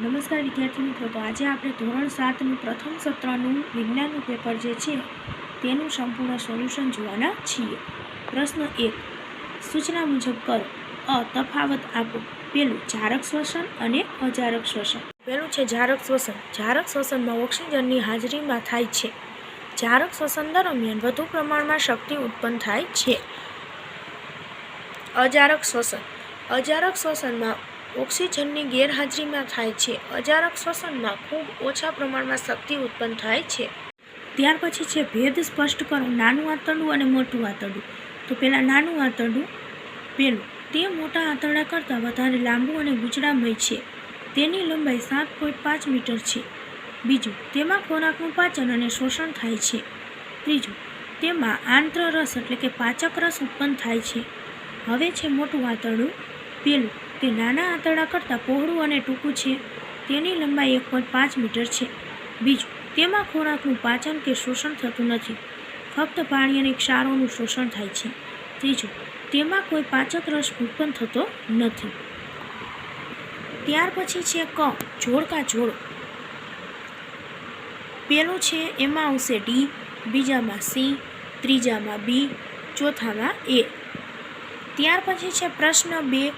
નમસ્કાર વિદ્યાર્થી મિત્રો, તો આજે આપણે ધોરણ સાતનું પ્રથમ સત્રનું વિજ્ઞાનનું પેપર જે છે, તેનું સંપૂર્ણ સોલ્યુશન જોવાના છીએ. પ્રશ્ન એક, સૂચના મુજબ કરો, અ, તફાવત આપો. પેલું, જારક શ્વસન અને અજારક શ્વસન. પેલું છે જારક શ્વસન. જારક શ્વસનમાં ઓક્સિજનની હાજરીમાં થાય છે. જારક શ્વસન દરમિયાન વધુ પ્રમાણમાં શક્તિ ઉત્પન્ન થાય છે. અજારક શ્વસન. અજારક શ્વસનમાં ઓક્સિજનની ગેરહાજરીમાં થાય છે. અજારક શ્વસનમાં ખૂબ ઓછા પ્રમાણમાં શક્તિ ઉત્પન્ન થાય છે. ત્યાર પછી છે ભેદ સ્પષ્ટ કરો. નાનું આંતરડું અને મોટું આંતરડું. તો પહેલાં નાનું આંતરડું પેલું તે મોટા આંતરડા કરતાં વધારે લાંબુ અને ગુચડામય છે. તેની લંબાઈ સાત પોઈન્ટ પાંચ મીટર છે. બીજું, તેમાં ખોરાકનું પાચન અને શોષણ થાય છે. ત્રીજું, તેમાં આંત્રરસ એટલે કે પાચક રસ ઉત્પન્ન થાય છે. હવે છે મોટું આંતરડું પેલું તે નાના આંતરડા કરતાં પહોળું અને ટૂંકું છે. તેની લંબાઈ એક પોઈન્ટ પાંચ મીટર છે. બીજું, તેમાં ખોરાકનું પાચન કે શોષણ થતું નથી. ફક્ત પાણી અને ક્ષારોનું શોષણ થાય છે. ત્રીજું, તેમાં કોઈ પાચક રસ ઉત્પન્ન થતો નથી. ત્યાર પછી છે ક જોડકા જોડ પેલું છે એમાં આવશે ડી, બીજામાં સી, ત્રીજામાં બી, ચોથામાં એ. ત્યાર પછી છે પ્રશ્ન બે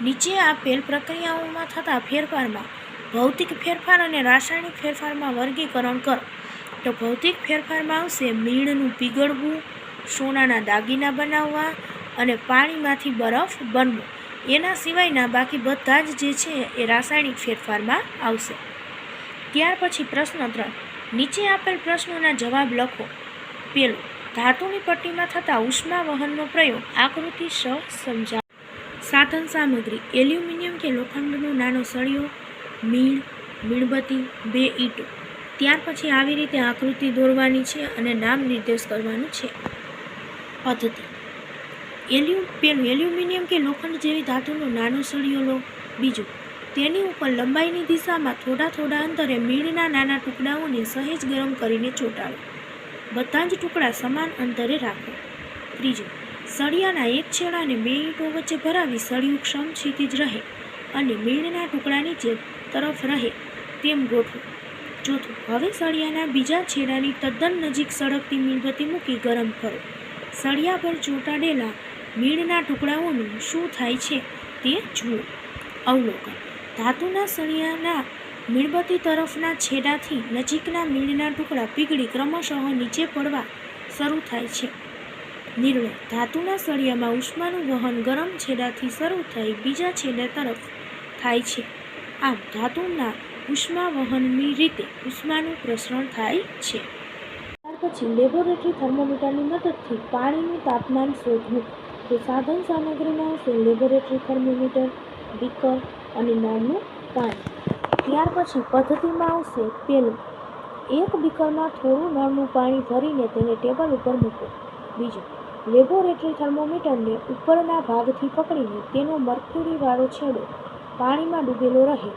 નીચે આપેલ પ્રક્રિયાઓમાં થતા ફેરફારમાં ભૌતિક ફેરફાર અને રાસાયણિક ફેરફારમાં વર્ગીકરણ કરો. તો ભૌતિક ફેરફારમાં આવશે મીણનું પીગળવું, સોનાના દાગીના બનાવવા અને પાણીમાંથી બરફ બનવો. એના સિવાયના બાકી બધા જ જે છે એ રાસાયણિક ફેરફારમાં આવશે. ત્યાર પછી પ્રશ્ન ત્રણ. નીચે આપેલ પ્રશ્નોના જવાબ લખો. પેલું, ધાતુની પટ્ટીમાં થતા ઉષ્મા વહનનો પ્રયોગ. આકૃતિ સ સમજા સાધન સામગ્રી, એલ્યુમિનિયમ કે લોખંડનો નાનો સળિયો, મીણ, મીણબત્તી, બે ઈંટો. ત્યાર પછી આવી રીતે આકૃતિ દોરવાની છે અને નામ નિર્દેશ કરવાનું છે. પદ્ધતિ. એલ્યુ, પેલું એલ્યુમિનિયમ કે લોખંડ જેવી ધાતુનો નાનો સળિયો લો. બીજું, તેની ઉપર લંબાઈની દિશામાં થોડા થોડા અંતરે મીણના નાના ટુકડાઓને સહેજ ગરમ કરીને ચોંટાડો. બધા જ ટુકડા સમાન અંતરે રાખો. ત્રીજું સળિયાના એક છેડાને બે ઈંટો વચ્ચે ભરાવી સળિયું ક્ષમ જ રહે અને મીણના ટુકડા નીચે તરફ રહે તેમ ગોઠવો. ચોથું, હવે સળિયાના બીજા છેડાની તદ્દન નજીક સળગતી મીણબત્તી મૂકી ગરમ કરો. સળિયા પર ચોંટાડેલા મીણના ટુકડાઓનું શું થાય છે તે જુઓ. અવલોકન, ધાતુના સળિયાના મીણબત્તી તરફના છેડાથી નજીકના મીણના ટુકડા પીગળી ક્રમશઃ નીચે પડવા શરૂ થાય છે. નિર્ણય. ધાતુના સળિયામાં ઉષ્માનું વહન ગરમ છેડાથી શરૂ થઈ બીજા છેડા તરફ થાય છે. આમ, ધાતુના ઉષ્મા વહનની રીતે ઉષ્માનું પ્રસરણ થાય છે. ત્યાર પછી લેબોરેટરી થર્મોમીટરની મદદથી પાણીનું તાપમાન શોધવું. તો સાધન સામગ્રીમાં આવશે લેબોરેટરી થર્મોમીટર, બીકર અને નળનું પાણી. ત્યાર પછી પદ્ધતિમાં આવશે પેલું. એક બીકરમાં થોડું નળનું પાણી ભરીને તેને ટેબલ ઉપર મૂકો. બીજું. લેબોરેટરી થર્મોમીટરને ઉપરના ભાગથી પકડીને તેનો મરક્યુરીવાળો છેડો પાણીમાં ડૂબેલો રહે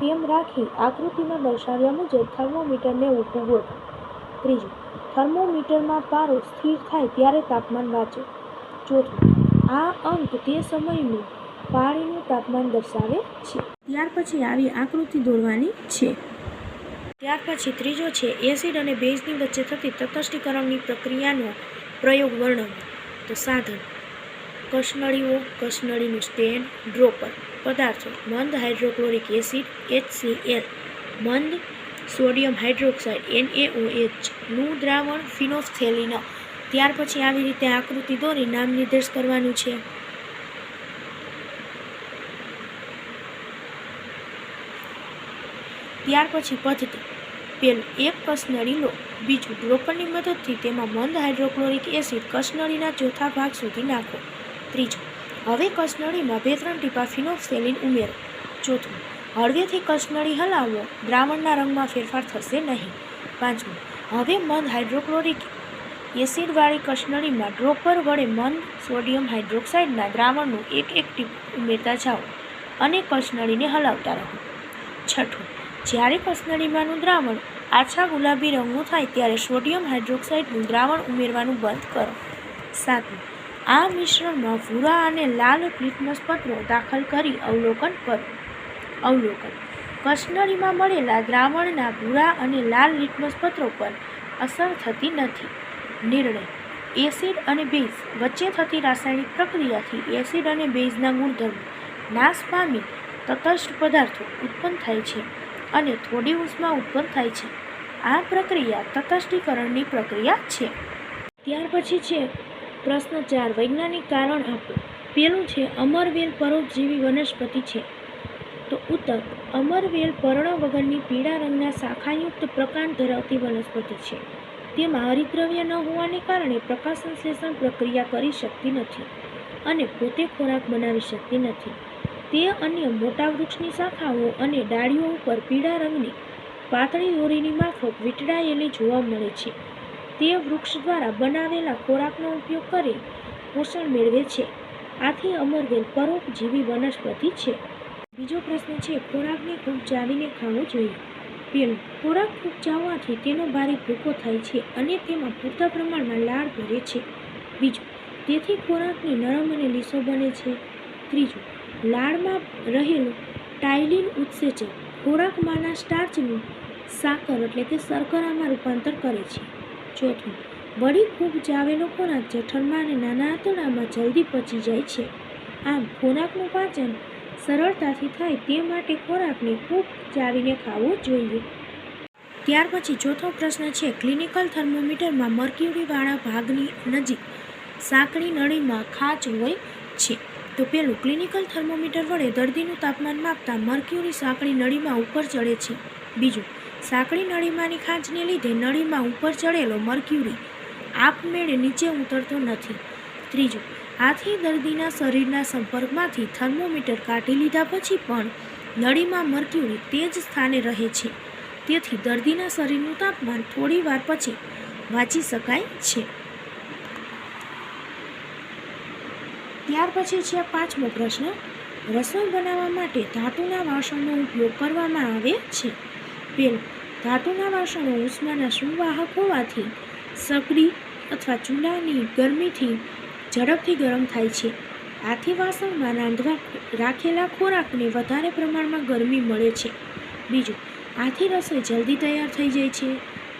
તેમ રાખી આકૃતિમાં દર્શાવ્યા મુજબ થર્મોમીટરને ઊભું ગોઠવો. ત્રીજું, થર્મોમીટરમાં પારો સ્થિર થાય ત્યારે તાપમાન વાંચો. ચોથું, આ અંક તે સમયનું પાણીનું તાપમાન દર્શાવે છે. ત્યાર પછી આવી આકૃતિ દોરવાની છે. ત્યાર પછી ત્રીજો છે, એસિડ અને બેઝની વચ્ચે થતી તટસ્થીકરણની પ્રક્રિયાનો પ્રયોગ વર્ણવો. તો સાધન. કસનળીઓ, કસનળીનું સ્ટેન્ડ ડ્રોપર. પદાર્થો. મંદ હાઇડ્રોક્લોરિક એસિડ એચસીએલ મંદ સોડિયમ હાઇડ્રોક્સાઇડ એનએઓએચનું દ્રાવણ ફિનોફથેલિન ત્યાર પછી આવી રીતે આકૃતિ દોરી નામ નિર્દેશ કરવાનું છે. ત્યાર પછી પદ્ધતિ. પેલું એક કસનળી લો બીજું ડ્રોપરની મદદથી તેમાં મંદ હાઇડ્રોક્લોરિક એસિડ કસનળીના ચોથા ભાગ સુધી નાખો. ત્રીજું, હવે કસનળીમાં બે ત્રણ ટીપા ફિનોક્સેલિન ઉમેરો. ચોથું, હળવેથી કસનળી હલાવો, દ્રાવણના રંગમાં ફેરફાર થશે નહીં. પાંચમું, હવે મંદ હાઇડ્રોક્લોરિક એસિડવાળી કસનળીમાં ડ્રોપર વડે મંદ સોડિયમ હાઇડ્રોક્સાઇડના દ્રાવણનું એક એક ટીપ ઉમેરતા જાઓ અને કસનળીને હલાવતા રહો. છઠ્ઠું જ્યારે કસનળીમાંનું દ્રાવણ આછા ગુલાબી રંગનું થાય ત્યારે સોડિયમ હાઇડ્રોક્સાઇડનું દ્રાવણ ઉમેરવાનું બંધ કરો. સાતમું, આ મિશ્રણમાં ભૂરા અને લાલ લિટમસ પત્રો દાખલ કરી અવલોકન કરો. અવલોકન કશ્નરીમાં મળેલા દ્રાવણના ભૂરા અને લાલ લિટમસ પત્રો પર અસર થતી નથી. નિર્ણય, એસિડ અને બેઝ વચ્ચે થતી રાસાયણિક પ્રક્રિયાથી એસિડ અને બેઝના ગુણધર્મો નાશ પામી તટસ્થ પદાર્થો ઉત્પન્ન થાય છે. અને થોડી ઉષ્મા ઉત્પન્ન થાય છે. આ પ્રક્રિયા તટસ્થીકરણની પ્રક્રિયા છે. ત્યાર પછી છે, પ્રશ્ન ચાર, વૈજ્ઞાનિક કારણ આપો. પેલું છે, અમરવેલ પરોપજીવી વનસ્પતિ છે. તો ઉત્તર, અમરવેલ પર્ણ વગરની પીળા રંગના શાખાયુક્ત પ્રકાંડ ધરાવતી વનસ્પતિ છે. તેમાં હરિદ્રવ્ય ન હોવાને કારણે પ્રકાશ સંશ્લેષણ પ્રક્રિયા કરી શકતી નથી અને પોતે ખોરાક બનાવી શકતી નથી. તે અન્ય મોટા વૃક્ષની શાખાઓ અને ડાળીઓ ઉપર પીળા રંગની પાતળી દોરીની માફક વીંટળાયેલી જોવા મળે છે. તે વૃક્ષ દ્વારા બનાવેલા ખોરાકનો ઉપયોગ કરી પોષણ મેળવે છે. આથી અમરવેલ પરોપજીવી વનસ્પતિ છે. બીજો પ્રશ્ન છે, ખોરાકને ખૂબ ચાવીને ખાવો જોઈએ. પેલું ખોરાક ખૂબ ચાવવાથી તેનો ભારે ભૂકો થાય છે અને તેમાં પૂરતા પ્રમાણમાં લાળ ભરે છે. બીજું, તેથી ખોરાકની નરમ અને લીસો બને છે. ત્રીજું લાળમાં રહેલું ટાઇલિન ઉત્સેચક ખોરાકમાંના સ્ટાર્ચનું સાકર એટલે કે શર્કરામાં રૂપાંતર કરે છે. ચોથું વળી ખૂબ ચાવેલો ખોરાક જઠરમાં અને નાના આંતરડામાં જલ્દી પચી જાય છે. આમ, ખોરાકનું પાચન સરળતાથી થાય તે માટે ખોરાકને ખૂબ ચાવીને ખાવો જોઈએ. ત્યાર પછી ચોથો પ્રશ્ન છે, ક્લિનિકલ થર્મોમીટરમાં મર્ક્યુરીવાળા ભાગની નજીક સાંકડી નળીમાં ખાંચ હોય છે. તો પેલું ક્લિનિકલ થર્મોમીટર વડે દર્દીનું તાપમાન માપતા મર્ક્યુરી સાંકડી નળીમાં ઉપર ચડે છે. બીજું સાંકડી નળીમાંની ખાંચને લીધે નળીમાં ઉપર ચડેલો મર્ક્યુરી આપમેળે નીચે ઉતરતો નથી. ત્રીજું આથી દર્દીના શરીરના સંપર્કમાંથી થર્મોમીટર કાઢી લીધા પછી પણ નળીમાં મર્ક્યુરી તે જ સ્થાને રહે છે. તેથી દર્દીના શરીરનું તાપમાન થોડી વાર પછી વાંચી શકાય છે. ત્યાર પછી છે પાંચમો પ્રશ્ન. રસોઈ બનાવવા માટે ધાતુના વાસણનો ઉપયોગ કરવામાં આવે છે. પેલું ધાતુના વાસણો ઉષ્માના સુવાહક હોવાથી સગડી અથવા ચૂલાની ગરમીથી ઝડપથી ગરમ થાય છે. આથી વાસણમાં રાંધવા રાખેલા ખોરાકને વધારે પ્રમાણમાં ગરમી મળે છે. બીજું, આથી રસોઈ જલ્દી તૈયાર થઈ જાય છે.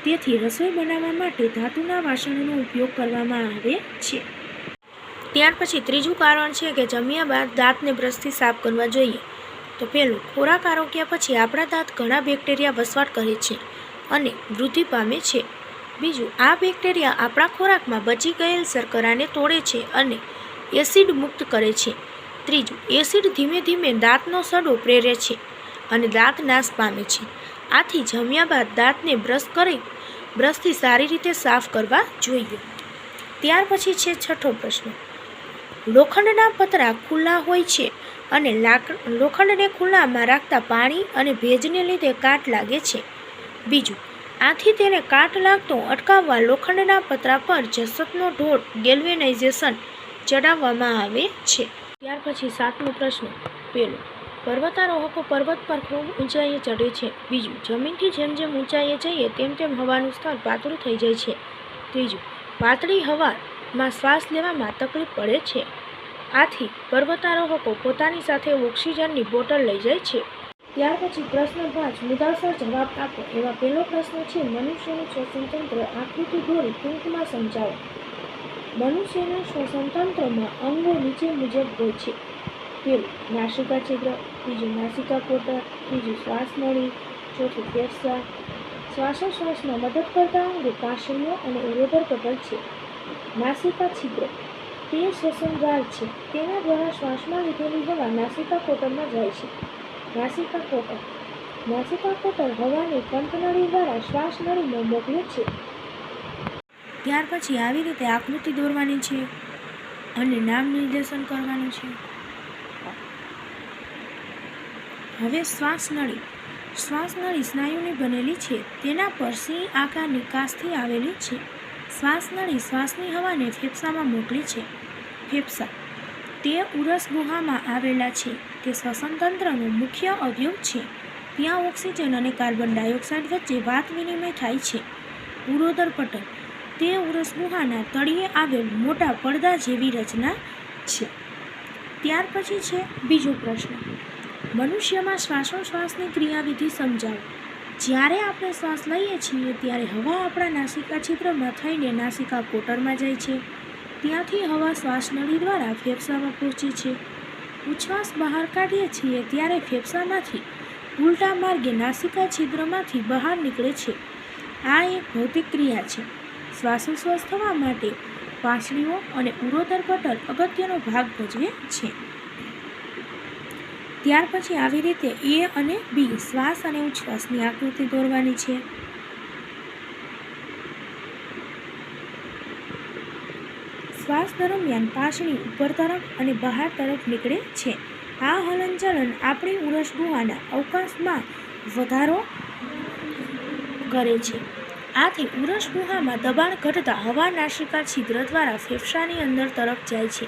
તેથી રસોઈ બનાવવા માટે ધાતુના વાસણોનો ઉપયોગ કરવામાં આવે છે. ત્યાર પછી ત્રીજું કારણ છે કે જમ્યા બાદ દાંતને બ્રશથી સાફ કરવા જોઈએ. તો પહેલું, ખોરાક આરોગ્ય પછી આપણા દાંત ઘણા બેક્ટેરિયા વસવાટ કરે છે અને વૃદ્ધિ પામે છે. બીજું, આ બેક્ટેરિયા આપણા ખોરાકમાં બચી ગયેલ શર્કરાને તોડે છે અને એસિડ મુક્ત કરે છે. ત્રીજું, એસિડ ધીમે ધીમે દાંતનો સડો પ્રેરે છે અને દાંત નાશ પામે છે. આથી જમ્યા બાદ દાંતને બ્રશ કરી, બ્રશથી સારી રીતે સાફ કરવા જોઈએ. ત્યાર પછી છે છઠ્ઠો પ્રશ્ન. લોખંડના પતરા ખુલ્લા હોય છે અને લાક, લોખંડને ખુલ્લામાં રાખતા પાણી અને ભેજને લીધે કાટ લાગે છે. બીજું, આથી તેને કાટ લાગતો અટકાવવા લોખંડના પતરા પર જસતનો ઢોળ ગેલ્વેનાઇઝેશન ચડાવવામાં આવે છે. ત્યાર પછી સાતમો પ્રશ્ન, પેલો, પર્વતારોહકો પર્વત પર ખૂબ ઊંચાઈએ ચડે છે. બીજું, જમીનથી જેમ જેમ ઊંચાઈએ જઈએ તેમ તેમ હવાનું સ્તર પાતળું થઈ જાય છે. ત્રીજું, પાતળી હવામાં શ્વાસ લેવામાં તકલીફ પડે છે. આથી પર્વતારોહકો પોતાની સાથે ઓક્સિજનની બોટલ લઈ જાય છે. ત્યાર પછી પ્રશ્ન પાંચ મુદ્દાસર જવાબ આપો એવા પહેલો પ્રશ્ન છે, મનુષ્યનું શ્વસન તંત્ર આકૃતિ દોરી ટૂંકમાં સમજાવો. મનુષ્યના શ્વસન તંત્રમાં અંગો નીચે મુજબ હોય છે. પહેલું નાસિકા છિદ્ર, બીજું નાસિકા કોટર ત્રીજું શ્વાસ નળી, ચોથું ફેફસા. શ્વાસોશ્વાસમાં મદદ કરતા અંગો કાશીઓ અને ઉરોદર પટલ છે. નાસિકા છિદ્ર. તે શ્વસનદ્વાર છે. તેના દ્વારા શ્વાસમાં લીધેલી હવા નાસિકા કોટરમાં જાય છે. નાસિકા કોટર નાસિકા કોટર હવાને કંઠનળી દ્વારા શ્વાસ નળીમાં મોકલે છે. ત્યાર પછી આવી રીતે આકૃતિ દોરવાની છે અને નામ નિર્દેશન કરવાનું છે. હવે શ્વાસ નળી. શ્વાસ નળી સ્નાયુની બનેલી છે. તેના પર સિંહ આકારની કાસથી આવેલી છે. શ્વાસ નળી શ્વાસની હવાને ફેફસામાં મોકલી છે. ફેફસા. તે ઉરસ ગુહામાં આવેલા છે. તે શ્વસન તંત્રનો મુખ્ય અવયવ છે. ત્યાં ઓક્સિજન અને કાર્બન ડાયોક્સાઇડ વચ્ચે વાત વિનિમય થાય છે. ઉરોદર પટલ. તે ઉરસ ગુહાના તળિયે આવેલ મોટા પડદા જેવી રચના છે. ત્યાર પછી છે બીજો પ્રશ્ન. મનુષ્યમાં શ્વાસોશ્વાસની ક્રિયાવિધિ સમજાવો. જ્યારે આપણે શ્વાસ લઈએ છીએ, ત્યારે હવા આપણા નાસિકા છિદ્રમાં થઈને નાસિકા કોટરમાં જાય છે. ત્યાંથી હવા શ્વાસનળી દ્વારા ફેફસામાં પહોંચે છે. ઉચ્છ્વાસ બહાર કાઢીએ છીએ ત્યારે ફેફસામાંથી ઉલટા માર્ગે નાસિકા છિદ્રમાંથી બહાર નીકળે છે. આ એક ભૌતિક ક્રિયા છે. શ્વાસોશ્વાસ થવા માટે પાંસળીઓ અને ઉરોદર પટલ અગત્યનો ભાગ ભજવે છે. ત્યાર પછી આવી રીતે એ અને બી શ્વાસ અને ઉચ્છ્વાસની આકૃતિ દોરવાની છે. શ્વાસ દરમિયાન પાછળની ઉપર તરફ અને બહાર તરફ નીકળે છે. આ હલનચલન આપણી ઉરસ ગુહાના અવકાશમાં વધારો કરે છે. આથી ઉરસ ગુહામાં દબાણ ઘટતા હવા નાસિકા છિદ્ર દ્વારા ફેફસાની અંદર તરફ જાય છે.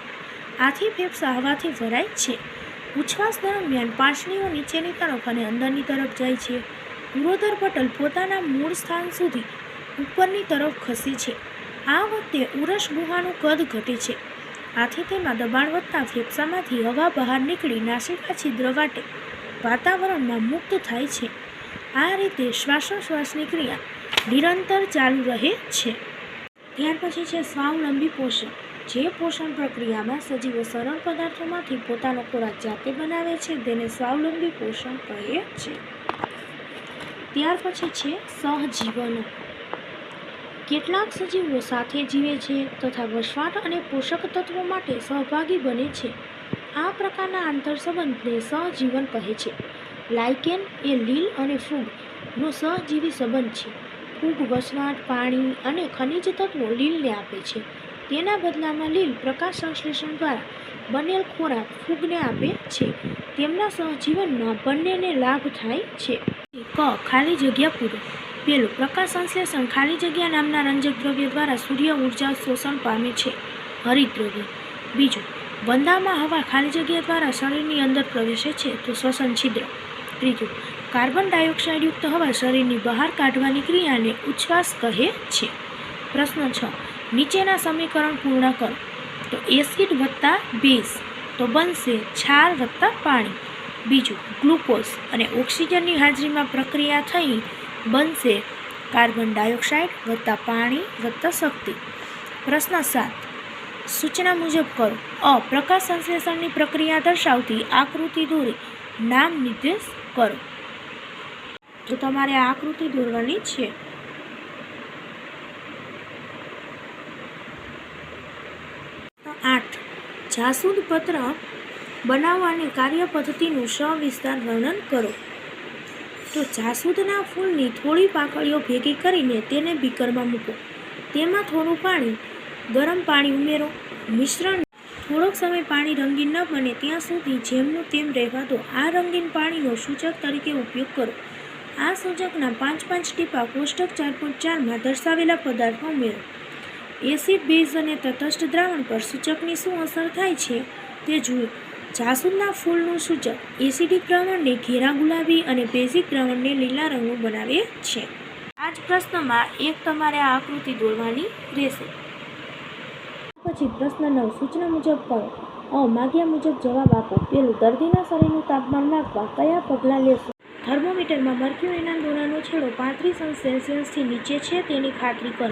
આથી ફેફસા હવાથી ભરાય છે. ઉચ્છ્વાસ દરમિયાન પાંસળીઓ નીચેની તરફ અને અંદરની તરફ જાય છે. ગુરોધર પટલ પોતાના મૂળ સ્થાન સુધી ઉપરની તરફ ખસે છે. આ વખતે ઉરસ ગુહાનું કદ ઘટે છે. આથી તેમાં દબાણ વધતા ફેફસામાંથી હવા બહાર નીકળી નાસિકા છિદ્ર વાટે વાતાવરણમાં મુક્ત થાય છે. આ રીતે શ્વાસોશ્વાસની ક્રિયા નિરંતર ચાલુ રહે છે. ત્યાર પછી છે સ્વાવલંબી પોષણ. જે પોષણ પ્રક્રિયામાં સજીવો સરળ પદાર્થોમાંથી પોતાનો ખોરાક જાતે બનાવે છે, તેને સ્વાવલંબી પોષણ કહે છે. ત્યાર પછી છે સહજીવન. કેટલાક સજીવો સાથે જીવે છે તથા વસવાટ અને પોષક તત્વો માટે સહભાગી બને છે. આ પ્રકારના આંતરસંબંધને સહજીવન કહે છે. લાઇકેન એ લીલ અને ફૂગનો સહજીવી સંબંધ છે. ફૂગ, વસવાટ, પાણી અને ખનિજ તત્વો લીલને આપે છે. તેના બદલામાં લીલ પ્રકાશ સંશ્લેષણ દ્વારા બનેલ ખોરાક ફૂગને આપે છે. તેમના સહજીવનમાં બંનેને લાભ થાય છે. ક ખાલી જગ્યા પૂરો. પેલું, પ્રકાશ સંશ્લેષણ ખાલી જગ્યા નામના રંજક દ્રવ્ય દ્વારા સૂર્ય ઊર્જા શોષણ પામે છે. હરિદ્રવ્ય બીજું, વંદામાં હવા ખાલી જગ્યા દ્વારા શરીરની અંદર પ્રવેશે છે તો શ્વસન છિદ્ર. ત્રીજું, કાર્બન ડાયોક્સાઇડયુક્ત હવા શરીરની બહાર કાઢવાની ક્રિયાને ઉચ્છ્વાસ કહે છે. પ્રશ્ન છ નીચેના સમીકરણ પૂર્ણ કરો. તો એસિડ વત્તા બેઝ તો બનશે છાર વત્તા પાણી. બીજું ગ્લુકોઝ અને ઓક્સિજનની હાજરીમાં પ્રક્રિયા થઈ બનશે કાર્બન ડાયોક્સાઇડ વત્તા પાણી વત્તા શક્તિ. પ્રશ્ન સાત, સૂચના મુજબ કરો. અ, પ્રકાશ સંશ્લેષણની પ્રક્રિયા દર્શાવતી આકૃતિ દોરી. નામ નિર્દેશ કરો. તો તમારે આકૃતિ દોરવાની છે. જાસૂદ પત્ર બનાવવાની કાર્યપદ્ધતિનું સવિસ્તાર વર્ણન કરો. તો જાસૂદના ફૂલની થોડી પાંખડીઓ ભેગી કરીને તેને બીકરમાં મૂકો. તેમાં થોડું પાણી, ગરમ પાણી ઉમેરો. મિશ્રણ, થોડોક સમય પાણી રંગીન ન બને ત્યાં સુધી જેમનું તેમ રહેવા દો. આ રંગીન પાણીનો સૂચક તરીકે ઉપયોગ કરો. આ સૂચકના પાંચ પાંચ ટીપા કોષ્ટક ચાર પોઈન્ટ ચારમાં દર્શાવેલા પદાર્થો ઉમેરો. એસિડ બેઝ અને તટસ્થ દ્રાવણ પર સૂચકની શું અસર થાય છે તે જુઓ. જાસૂદના ફૂલનું સૂચક એસિડિક દ્રાવણને ઘેરા ગુલાબી અને બેઝિક દ્રાવણને લીલા રંગનું બનાવે છે. આ જ પ્રશ્નમાં એક તમારે આ આકૃતિ દોરવાની રહેશે. પછી પ્રશ્ન નવ સૂચના મુજબ કરો. અ, માગ્યા મુજબ જવાબ આપો. પેલું દર્દીના શરીરનું તાપમાન માપવા કયા પગલાં લેશો? થર્મોમીટરમાં મર્ક્યુરીના દોરાનો છેડો પાંત્રીસ અંશ સેલ્સિયસથી નીચે છે તેની ખાતરી કરો.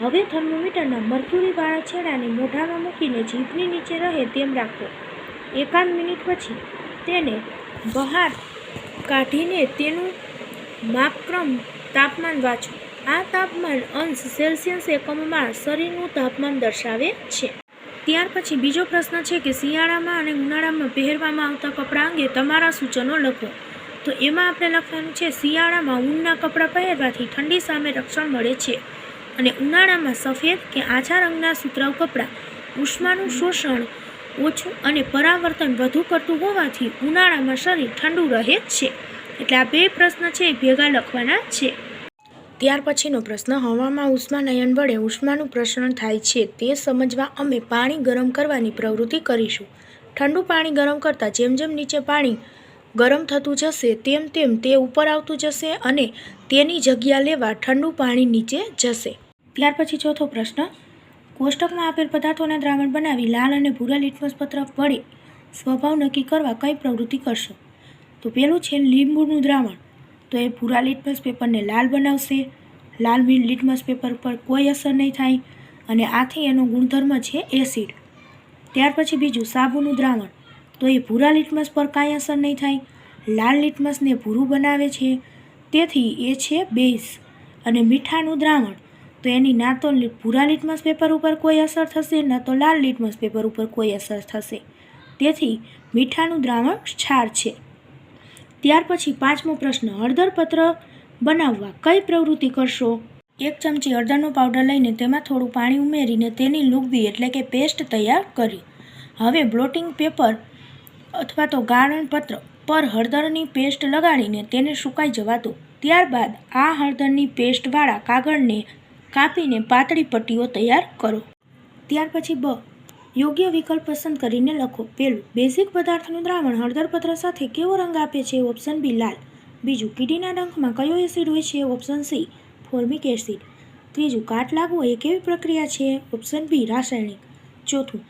હવે થર્મોમીટરના મર્ક્યુરીવાળા છેડાને મોઢામાં મૂકીને જીભની નીચે રહે તેમ રાખો. એકાદ મિનિટ પછી તેને બહાર કાઢીને તેનું માપક્રમ તાપમાન વાંચો. આ તાપમાન અંશ સેલ્સિયસ એકમમાં શરીરનું તાપમાન દર્શાવે છે. ત્યાર પછી બીજો પ્રશ્ન છે કે શિયાળામાં અને ઉનાળામાં પહેરવામાં આવતા કપડાં અંગે તમારા સૂચનો લખો. તો એમાં આપણે લખવાનું છે, શિયાળામાં ઊનના કપડાં પહેરવાથી ઠંડી સામે રક્ષણ મળે છે. અને ઉનાળામાં સફેદ કે આછા રંગના સુતરાઉ કપડાં ઉષ્માનું શોષણ ઓછું અને પરાવર્તન વધુ કરતું હોવાથી ઉનાળામાં શરીર ઠંડુ રહે જ છે. એટલે આ બે પ્રશ્ન છે એ ભેગા લખવાના છે. ત્યાર પછીનો પ્રશ્ન, હવામાં ઉષ્માનયન વડે ઉષ્માનું પ્રસરણ થાય છે તે સમજવા અમે પાણી ગરમ કરવાની પ્રવૃત્તિ કરીશું. ઠંડુ પાણી ગરમ કરતાં જેમ જેમ નીચે પાણી ગરમ થતું જશે, તેમ તેમ તે ઉપર આવતું જશે અને તેની જગ્યા લેવા ઠંડુ પાણી નીચે જશે. ત્યાર પછી ચોથો પ્રશ્ન, કોષ્ટકમાં આપેલ પદાર્થોના દ્રાવણ બનાવી લાલ અને ભૂરા લિટમસ પત્ર વડે સ્વભાવ નક્કી કરવા કઈ પ્રવૃત્તિ કરશો? તો પેલું છે લીંબુનું દ્રાવણ. તો એ ભૂરા લિટમસ પેપરને લાલ બનાવશે. લાલ મીન લિટમસ પેપર પર કોઈ અસર નહીં થાય અને આથી એનો ગુણધર્મ છે એસિડ. ત્યાર પછી બીજું સાબુનું દ્રાવણ. તો એ ભૂરા લિટમસ પર કાંઈ અસર નહીં થાય. લાલ લિટમસને ભૂરું બનાવે છે. તેથી એ છે બેઝ અને મીઠાનું દ્રાવણ. તો એની ના તો ભૂરા લિટમસ પેપર ઉપર કોઈ અસર થશે, ન તો લાલ લિટમસ પેપર ઉપર કોઈ અસર થશે. તેથી મીઠાનું દ્રાવણ ક્ષાર છે. ત્યાર પછી પાંચમો પ્રશ્ન, હળદર પત્ર બનાવવા કઈ પ્રવૃત્તિ કરશો? એક ચમચી હળદરનો પાવડર લઈને તેમાં થોડું પાણી ઉમેરીને તેની લુગદી એટલે કે પેસ્ટ તૈયાર કરી. હવે બ્લોટિંગ પેપર અથવા તો ગાળણ પત્ર પર હળદરની પેસ્ટ લગાડીને તેને સુકાઈ જવા દો ત્યારબાદ આ હળદરની પેસ્ટવાળા કાગળને કાપીને પાતળી પટ્ટીઓ તૈયાર કરો. ત્યાર પછી બ. યોગ્ય વિકલ્પ પસંદ કરીને લખો. પેલું બેઝિક પદાર્થનું દ્રાવણ હળદર પત્ર સાથે કેવો રંગ આપે છે? ઓપ્શન બી લાલ. બીજું, કીડીના ડંખમાં કયો એસિડ હોય છે? Option C, formic acid. ત્રીજું, કાટ લાગવો એ કેવી પ્રક્રિયા છે? ઓપ્શન બી, રાસાયણિક. ચોથું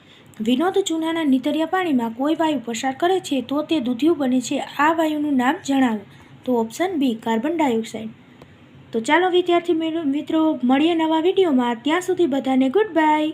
વિનોદ ચૂનાના નીતરિયા પાણીમાં કોઈ વાયુ પસાર કરે છે તો તે દૂધિયું બને છે. આ વાયુનું નામ જણાવો. તો ઓપ્શન બી, કાર્બન ડાયોક્સાઇડ. તો ચાલો વિદ્યાર્થી મિત્રો, મળીએ નવા વિડીયોમાં. ત્યાં સુધી બધાને ગુડ બાય.